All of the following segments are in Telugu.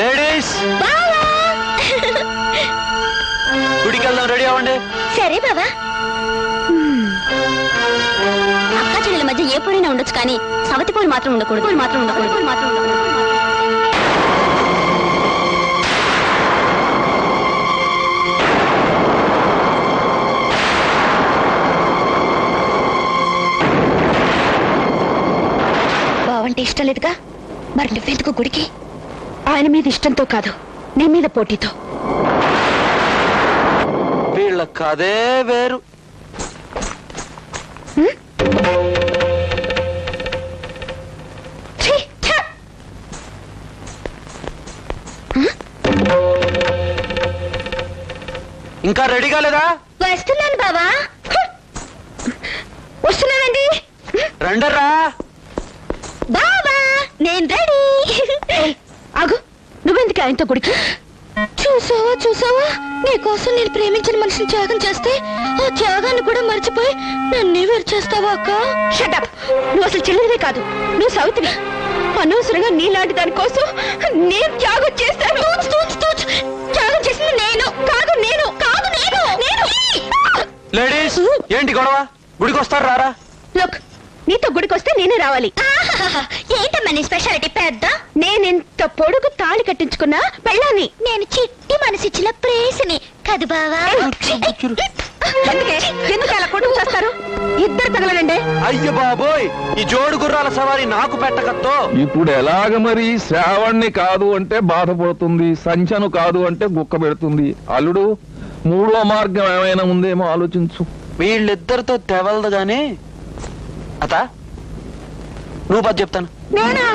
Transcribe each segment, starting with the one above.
లేడీస్ బావా. గుడికి వెళ్దాం రెడీ అవ్వండి. సరే బావా. అక్క చెల్లెల మధ్య ఏ పూరైనా ఉండొచ్చు కానీ సవతి పూలు మాత్రం ఉండకూడదు. పూలు మాత్రం ఉండకూడదు. పూలు మాత్రం ఉండకూడదు. బావంటే ఇష్టం లేదుగా? మరి నువ్వెందుకు గుడికి? ఆయన మీద ఇష్టంతో కాదు. నీ మీద పోటీతో. వీళ్ళ కదే వేరు! ఇంకా రెడీ కాలేదా వస్తున్నాను బావా. వస్తున్నానండి రండరా బావా నేను రెడీ. నువ్వెందుకు ఆయనతో గుడికి? చూసావా చూసావా? నీకోసం నేను ప్రేమించిన మనిషిని త్యాగం చేస్తే ఆ త్యాగాన్ని కూడా మర్చిపోయి నన్ను వేరు చేస్తావా అక్క? షటప్ నువ్వు అసలు చెల్లివే కాదు. నువ్వు సౌతివి అనవసరంగా నీలాంటి దాని కోసం నేను త్యాగం చేస్తాను. త్యాగం చేసింది నేను. కాదు నేను. కాదు నేను. నేను. లేడీస్ ఏంటి గొడవ? గుడికి వస్తారు రారా? లుక్ నీతో గుడికి వస్తే నేనే రావాలి. ఏంటమ్మా నీ స్పెషాలిటీ పెద్ద? నేనెంత పొడుగు తాళి కట్టించుకున్నా పెళ్ళాన్ని. నేను చిట్టి మనసిచ్చిన ప్రేసిని. కదు బావా. అందుకే ఎందుకు? అలా కొట్టుకు చేస్తారు? ఇద్దరు తగలనండి అయ్య బాబోయ్ ఈ జోడు గుర్రాల సవారి నాకు పెట్టకత్తో. ఇప్పుడు ఎలాగ మరి? శ్రావణ్ణి కాదు అంటే బాధపడుతుంది సంచను కాదు అంటే గుక్క పెడుతుంది. అల్లుడు మూడో మార్గం ఏమైనా ఉందేమో ఆలోచించు. వీళ్ళిద్దరితో తెవలదు గాని అత నువ్వు పది చెప్తాను. నేనా?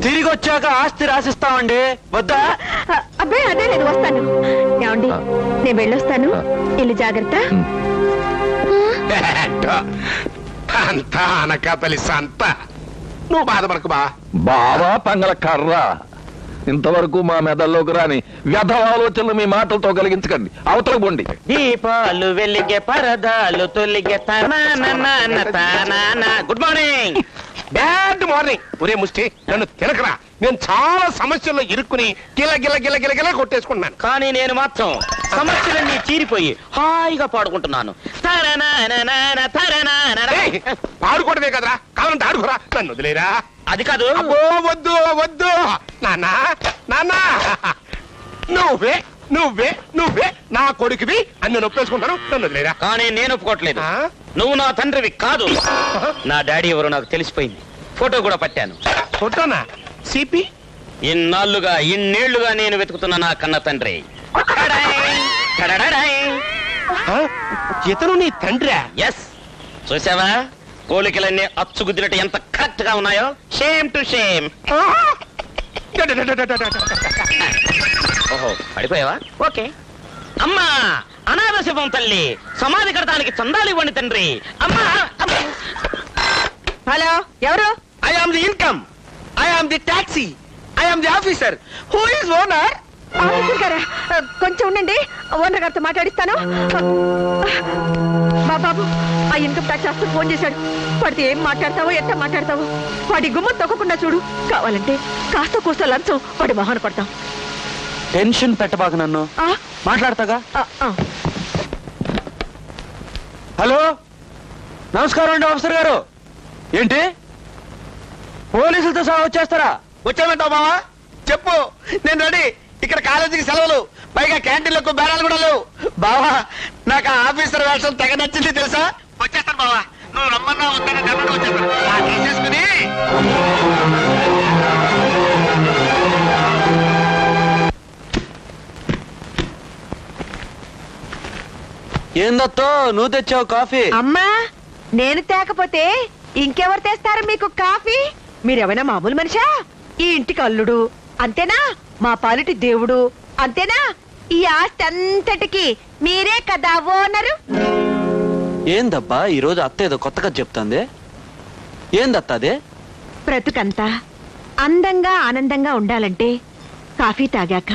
తిరిగి వచ్చాక ఆస్తి రాసిస్తామండి. వద్దా? అబ్బాయి అదే నేను వస్తాను. ఏమండి నేను వెళ్ళొస్తాను. ఇల్లు జాగ్రత్త. అంతా అనకాపల్లి సంత. నువ్వు బాధపడకు బా. బావా పంగల కర్ర. ఇంతవరకు మా మెదల్లోకి రాని వ్యధ ఆలోచనలు మీ మాటలతో కలిగించకండి. అవతల పోండి. దీపాలు వెలిగే పరదాలు తొలిగే గుడ్ మార్నింగ్ బ్యాడ్ మార్నింగ్ ఒరే ముష్టి నన్ను తినకరా. నేను చాలా సమస్యల్లో ఇరుక్కుని గిల గిల గిల గిల గిల కొట్టేసుకున్నాను. కానీ నేను మాత్రం సమస్యలన్నీ చీరిపోయి హాయిగా పాడుకుంటున్నాను. పాడుకోవడమే కదరా? కావాలంటే ఆడుకోరా. నన్ను వదిలేరా? అది కాదు. వద్దు వద్దు. నాన్నా నాన్నా. నువ్వే నువ్వే నువ్వే. నా కొడుకువి అని నొప్పేసుకుంటాను. నన్ను వదిలేరా? కానీ నేను ఒప్పుకోవట్లేదు? నువ్వు నా తండ్రివి కాదు. నా డాడీ ఎవరో నాకు తెలిసిపోయింది. ఫోటో కూడా పట్టాను. ఫోటోనా? సిపి? ఇన్నాళ్ళుగా ఇన్నేళ్ళుగా నేను వెతుకుతున్న నా కన్న తండ్రి. ఇతను నీ తండ్రా? ఎస్ చూసావా? కోలికలన్నీ అచ్చుగుద్దినట్టు ఎంత కరెక్ట్గా ఉన్నాయో? షేమ్ టు షేమ్ ఓహో పడిపోయావా? ఓకే. అమ్మా అనాథ శివం తల్లి. సమాధి కడతానికి చందాలు ఇవ్వండి తండ్రి. అమ్మా హలో ఎవరు? I am the income I am the taxi I am the officer who is owner officer గారా ఆ, కొంచెం ఉండండి. ఓనర్ గారితో మాట్లాడిస్తాను. మా బాబు ఆ ఇన్కమ్ ట్యాక్స్ వస్తూ ఫోన్ చేశాడు. వాడితో ఏం మాట్లాడతావో ఎంత మాట్లాడతావో వాడి గుమ్మ తొక్కకుండా చూడు. కావాలంటే కాస్త కూస్త లంచం వాడి మొహాన కొడతాం. టెన్షన్ పెట్టబాక నన్ను. ఆ, మాట్లాడతాగా. హలో? నమస్కారం అండి ఆఫీసర్ గారు. ఏంటి? పోలీసులతో సహా వచ్చేస్తారా? వచ్చామంటావు బావా చెప్పు నేను రెడీ. ఇక్కడ కాలేజీకి సెలవులు. పైగా క్యాంటీన్లకు బేరాలు కూడా లేవు. బావా నాకు ఆ ఆఫీసర్ వేషం తెగ నచ్చింది తెలుసా? వచ్చేస్తాను బావా. నువ్వు రమ్మన్నా డబ్బులు వచ్చేస్తాను. ఆ డ్రెస్ వేసుకుని. ఏందత్తో నువ్వు తెచ్చావు కాఫీ. అమ్మా నేను తేకపోతే ఇంకెవరు తెస్తారు మీకు కాఫీ? మీరేమైనా మామూలు మనిషా? ఈ ఇంటికి అల్లుడు అంతేనా? మా పాలిటి దేవుడు. అంతేనా? ఈ ఆస్తి అంతటికి మీరే కదా ఓనరు? ఏందబ్బా ఈ రోజు అత్త ఏదో కొత్తగా చెప్తుంది? ఏందత్త అదే? బ్రతుకంతా అందంగా ఆనందంగా ఉండాలంటే కాఫీ తాగాక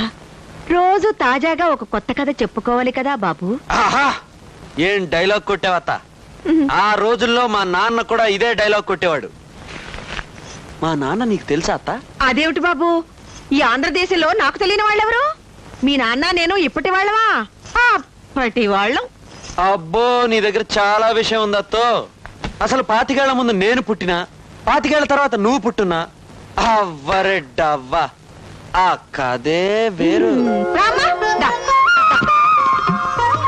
రోజు తాజాగా ఒక కొత్త కథ చెప్పుకోవాలి కదా బాబు. ఆహా! ఏం డైలాగ్ కొట్టావత్త? ఆ రోజుల్లో మా నాన్న కూడా ఇదే డైలాగ్ కొట్టేవాడు. మా నాన్న నీకు తెలుసా అత్త? అదేమిటి బాబు? ఈ ఆంధ్రదేశంలో నాకు తెలియని వాళ్ళెవరు? మీ నాన్న నేను ఇప్పటి అప్పటి వాళ్ళం. అబ్బో నీ దగ్గర చాలా విషయం ఉంది అత్తో. అసలు పాతికేళ్ళ ముందు నేను పుట్టినా పాతికేళ్ళ తర్వాత నువ్వు పుట్టున్నా? అవ్వరెడ్డవ్వా ఆ కదే వేరు.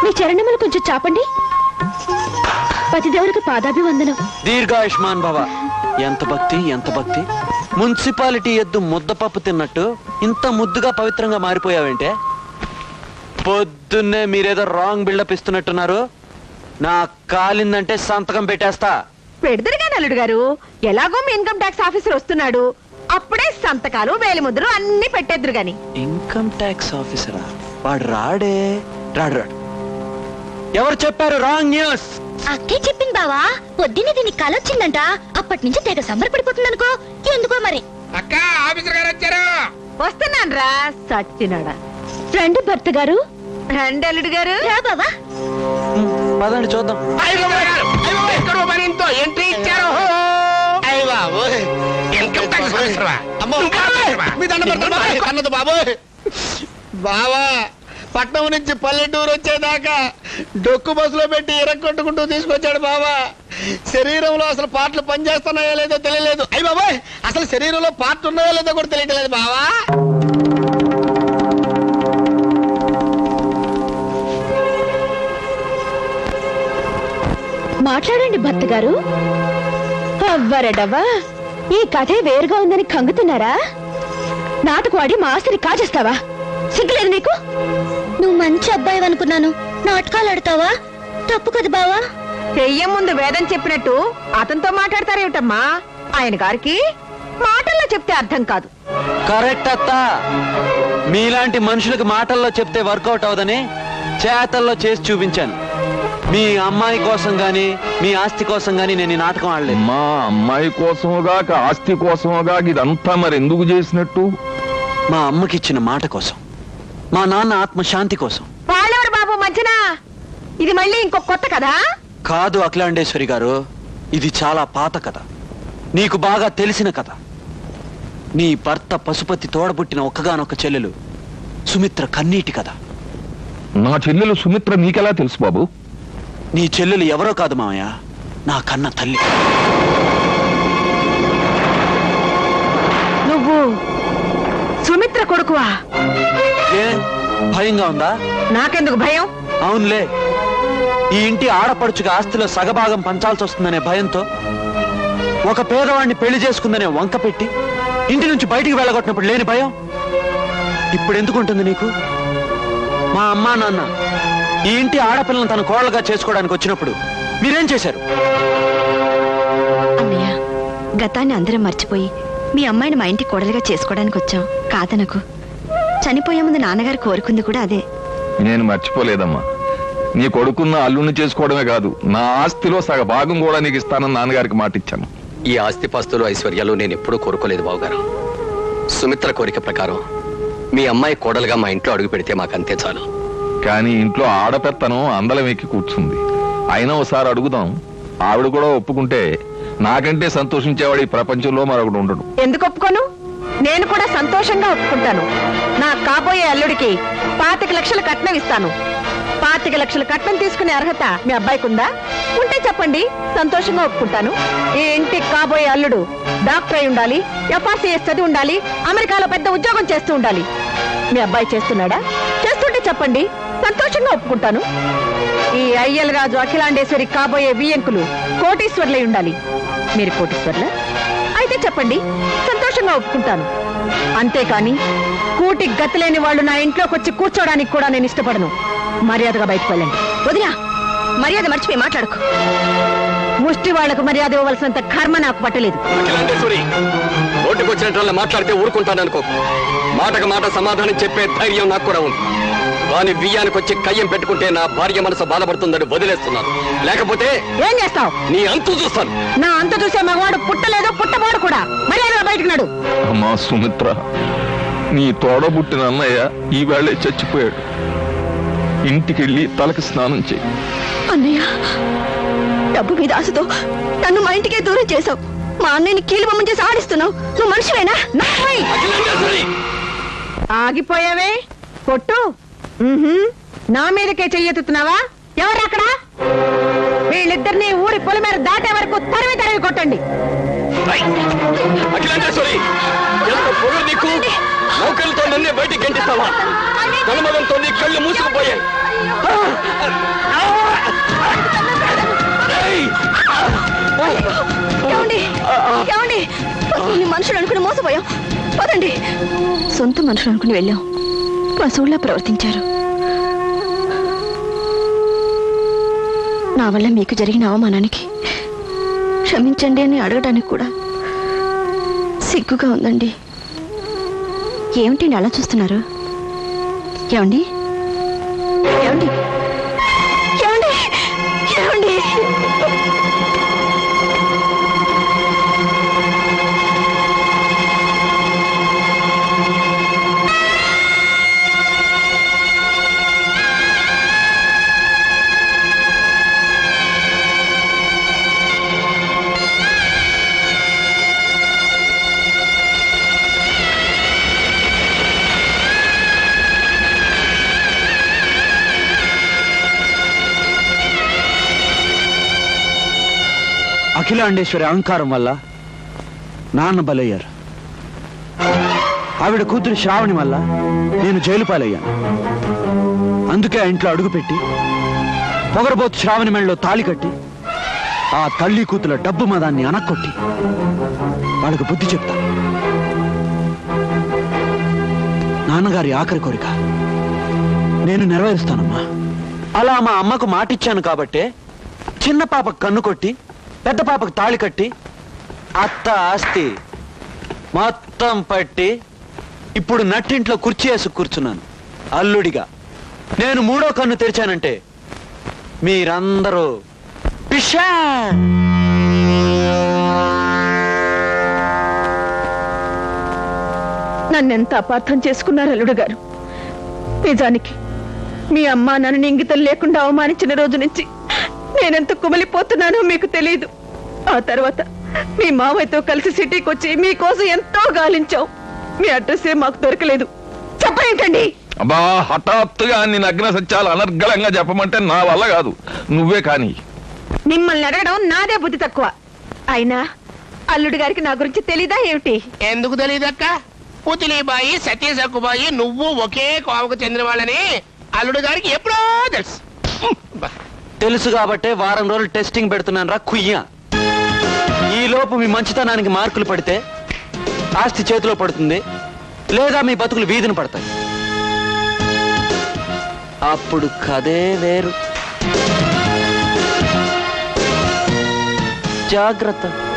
మీ చరణములు కొంచెం చాపండి. పతిదేవుడికి పాదాభివందనం. దీర్ఘాయుష్మాన్ భవ. ఎంత భక్తి ఎంత భక్తి. మున్సిపాలిటీ ఎద్దు ముద్దపప్పు తిన్నట్టు ఇంత ముద్దుగా పవిత్రంగా మారిపోయావేంటే? పొద్దున్నే మీరేదో రాంగ్ బిల్డప్ ఇస్తున్నట్టున్నారు. నా కాలిందంటే సంతకం పెట్టేస్తా. పెడదరుగా నల్లుడు గారు. ఎలాగో మీ ఇన్కమ్ ట్యాక్స్ ఆఫీసర్ వస్తున్నాడు. అప్పుడే సంతకాలు వేలిముద్రలు అన్ని పెట్టేద్దరు గాని. ఇన్కమ్ ట్యాక్స్ ఆఫీసరా? వాడు రాడే. రాడు రాడు. ఎవరు చెప్పారు రాంగ్ న్యూస్? అక్కే చెప్పింది బావా పొద్దున్నే దీనికి కల వచ్చిందంట అప్పటి నుంచి తెగ సంబరపడిపోతుంది అనుకో ఎందుకో మరి? అక్క ఆఫీసర్ గారు వచ్చారు. వస్తున్నాను రా సచ్చినాడా రండి భర్త గారు. రండి అల్లుడు గారు. రా బావా. పదండి చూద్దాం. ఎక్కడో ఎంట్రీ ఇచ్చారు. అయ్య బాబోయ్. ఇన్కమ్ ట్యాక్స్ ఆఫీసర్వా? అమ్మో, నువ్వు ఆఫీసర్వా? మీ దండం పెడతాను బాబాయ్. అన్నది బాబోయ్. బావా. పట్నం నుంచి పల్లెటూరు వచ్చేదాకా డొక్కు బస్సులో పెట్టి ఇరక్కొట్టుకుంటూ తీసుకొచ్చాడు బావా. శరీరంలో అసలు పాటలు పనిచేస్తున్నాయో లేదో తెలియలేదు. అయ్యి బాబాయ్ అసలు శరీరంలో పాటలు ఉన్నాయో లేదో కూడా తెలియట్లేదు బావా. మాట్లాడండి భర్త గారు. అవ్వరడవ్వా ఈ కథే వేరుగా ఉందని కంగుతున్నారా? నాటకు ఆడి మా ఆస్తిని కాజేస్తావా? సిగ్గులేదు నీకు? నువ్వు మంచి అబ్బాయి అనుకున్నాను. నాటకాలు ఆడతావా తప్పు కదా బావా? దెయ్యం ముందు వేదం చెప్పినట్టు అతనితో మాట్లాడతారేమిటమ్మా? ఆయన గారికి మాటల్లో చెప్తే అర్థం కాదు. కరెక్ట్ అత్త. మీలాంటి మనుషులకు మాటల్లో చెప్తే వర్కౌట్ అవదని చేతల్లో చేసి చూపించాను. మీ అమ్మాయి కోసం గాని మీ ఆస్తి కోసం గాని నేను ఈ నాటకం ఆడలేదు. మా అమ్మాయి కోసముగాక ఆస్తి కోసముగాక ఇదంతా మరి ఎందుకు చేసినట్టు? మా అమ్మకి ఇచ్చిన మాట కోసం. మా నాన్న ఆత్మశాంతి కోసం. వాళ్ళెవరు బాబు మధ్యన? ఇది మళ్ళీ ఇంకో కొత్త కదా కాదు అఖిలాండేశ్వరి గారు ఇది చాలా పాత కథ. నీకు బాగా తెలిసిన కథ. నీ భర్త పశుపతి తోడబుట్టిన ఒక్కగానొక్క చెల్లెలు సుమిత్ర కన్నీటి కథ. నా చెల్లెలు సుమిత్ర నీకెలా తెలుసు బాబు? నీ చెల్లెలు ఎవరో కాదు మామయ్య నా కన్న తల్లి. సుమిత్ర కొడుకువా? ఏ? భయంగా ఉందా? నాకెందుకు భయం? అవునులే. ఈ ఇంటి ఆడపడుచుగా ఆస్తిలో సగభాగం పంచాల్సి వస్తుందనే భయంతో ఒక పేదవాడిని పెళ్ళి చేసుకుందనే వంక పెట్టి ఇంటి నుంచి బయటికి వెళ్ళగొట్టినప్పుడు లేని భయం? ఇప్పుడు ఎందుకు ఉంటుంది నీకు? మా అమ్మా నాన్న ఈ ఇంటి ఆడపిల్లను తన కోళ్ళగా చేసుకోవడానికి వచ్చినప్పుడు మీరేం చేశారు? అన్నయ్య గతాన్ని అందరం మర్చిపోయి మీ అమ్మాయిని మా ఇంటి కోడలిగా చేసుకోవడానికి వచ్చాం. కాదనకు. చనిపోయే ముందు నాన్నగారు కోరుకుంది కూడా అదే. నేను మర్చిపోలేదమ్మా. నీ కొడుకున్న అల్లుని చేసుకోవడమే కాదు నా ఆస్తిలో సగ భాగం కూడా నీకు ఇస్తానని నాన్నగారికి మాట ఇచ్చాను ఈ ఆస్తిపాస్తులు ఐశ్వర్యాలు నేను ఎప్పుడూ కోరుకోలేదు బావగారు. సుమిత్ర కోరిక ప్రకారం మీ అమ్మాయి కోడలుగా మా ఇంట్లో అడుగు పెడితే మాకంతే చాలు. కానీ ఇంట్లో ఆడపెత్తనం అందలం ఎక్కి కూర్చుంది. అయినా ఒకసారి అడుగుదాం ఆవిడ కూడా ఒప్పుకుంటే నాకంటే సంతోషించేవాడు ఈ ప్రపంచంలో మరొకడు ఉండడు. ఎందుకు ఒప్పుకోను? నేను కూడా సంతోషంగా ఒప్పుకుంటాను. నా కాబోయే అల్లుడికి పాతిక లక్షల కట్నం ఇస్తాను. పాతిక లక్షల కట్నం తీసుకునే అర్హత మీ అబ్బాయికి ఉందా ఉంటే చెప్పండి సంతోషంగా ఒప్పుకుంటాను. ఈ ఇంటికి కాబోయే అల్లుడు డాక్టర్ అయి ఉండాలి ఎఫ్ఆర్సీఎస్ చదివి ఉండాలి అమెరికాలో పెద్ద ఉద్యోగం చేస్తూ ఉండాలి. మీ అబ్బాయి చేస్తున్నాడా? చేస్తుంటే చెప్పండి సంతోషంగా ఒప్పుకుంటాను. ఈ అయ్యల్ రాజు అఖిలాండేశ్వరి కాబోయే వియంకులు కోటీశ్వర్లై ఉండాలి. మీరు కోటీశ్వర్లా? అయితే చెప్పండి. సంతోషంగా ఒప్పుకుంటాను. అంతేకాని కూటి గతిలేని వాళ్ళు నా ఇంట్లోకి వచ్చి కూర్చోడానికి కూడా నేను ఇష్టపడను. మర్యాదగా బయటకు వెళ్ళండి. వదినా మర్యాద మర్చిపోయి మాట్లాడకు. ముష్టి వాళ్ళకు మర్యాద ఇవ్వవలసినంత కర్మ నాకు పట్టలేదు. వచ్చినట్టు మాట్లాడితే ఊరుకుంటాననుకో. మాటకు మాట సమాధానం చెప్పే ధైర్యం నాకు కూడా ఉంది. కానీ బియ్యానికి వచ్చి కయ్యం పెట్టుకుంటే నా భార్య మనసు బాధపడుతుందని వదిలేస్తున్నాను. లేకపోతే ఏం చేస్తావు? నీ అంతు చూస్తాను. నా అంత చూసే మగవాడు పుట్టలేదు పుట్టబోడు కూడా. మర్యాదగా బయటకు నడు. అమ్మా సుమిత్ర నీ తోడబుట్టిన అన్నయ్య ఈ వేళే చచ్చిపోయాడు. ఇంటికెళ్ళి తలకి స్నానం చేయి అన్నయ్య డబ్బు మీద ఆశతో నన్ను మా ఇంటికే దూరం చేసావు మా అన్నయ్యని కీలు బొమ్మ చేసి ఆడిస్తున్నావు నువ్వు మనుషులేనా ఆగిపోయావే? కొట్టు! ఉహుం. నా మీదకే చెయ్యెత్తుతున్నావా ఎవరు అక్కడ? వీళ్ళిద్దరిని ఊరి పొలి మీద దాటే వరకు తరివి తరివి కొట్టండి. అఖిలాండేశ్వరి ఎంత పొగరు నీకు? నౌకలతో నన్నే బయటికి గంటిస్తావా? కనుమదంతో నీ కళ్ళు మూసుకుపోయాయి. పదండి సొంత మనుషులు అనుకుని వెళ్ళాం. పశువుల్లా ప్రవర్తించారు. నా వల్ల మీకు జరిగిన అవమానానికి క్షమించండి అని అడగడానికి కూడా సిగ్గుగా ఉందండి. ఏమిటి అలా చూస్తున్నారు? ఏమండి? ఏమండి? ఏమండి? ఏమండి? అఖిలాండేశ్వరి అహంకారం వల్ల నాన్న బలయ్యారు. ఆవిడ కూతురు శ్రావణి వల్ల నేను జైలు పాలయ్యాను. అందుకే ఆ ఇంట్లో అడుగుపెట్టి పొగరబోతు శ్రావణి మెళ్ళలో తాళి కట్టి ఆ తల్లి కూతుల డబ్బు మదాన్ని అనక్కొట్టి వాళ్ళకు బుద్ధి చెప్తా. నాన్నగారి ఆఖరి కోరిక నేను నెరవేరుస్తానమ్మా. అలా మా అమ్మకు మాటిచ్చాను కాబట్టే చిన్న పాపకు కన్ను కొట్టి పెద్ద పాపకు తాళి కట్టి అత్త ఆస్తి మొత్తం పట్టి ఇప్పుడు నట్టింట్లో కుర్చీ వేసి కూర్చున్నాను. అల్లుడిగా. నేను మూడో కన్ను తెరిచానంటే మీరందరూ పిషా నన్నెంత అపార్థం చేసుకున్నారు అల్లుడు గారు నిజానికి మీ అమ్మ నన్ను ఇంగితం లేకుండా అవమానించిన రోజు నుంచి నేనెంత కుమిలిపోతున్నానో మీకు తెలియదు ఆ తర్వాత మీ మావయ్యతో కలిసి సిటీకి వచ్చి మీకోసం ఎంతో గాలించాం మీ అడ్రస్ ఏ మాకు దొరకలేదు. చెప్పేంటండి అబ్బా హఠాత్తుగా అన్ని నగ్న సత్యాలు అనర్గళంగా చెప్పమంటే నా వల్ల కాదు. నువ్వే కానీ. మిమ్మల్ని అడగడం నాదే బుద్ధి తక్కువ. అయినా అల్లుడు గారికి నా గురించి తెలీదా ఏమిటి? ఎందుకు తెలియదక్క పుతిలీబాయి సతీష్ అక్కుబాయి నువ్వు ఒకే కోవకు చెందిన వాళ్ళని అల్లుడు గారికి ఎప్పుడో తెలుసు. తెలుసు కాబట్టే వారం రోజులు టెస్టింగ్ పెడుతున్నాను రా కుయ్య. ఈలోపు లోపు మీ మంచితనానికి మార్కులు పడితే ఆస్తి చేతిలో పడుతుంది లేదా మీ బతుకులు వీధిన పడతాయి. అప్పుడు కదే వేరు. జాగ్రత్త.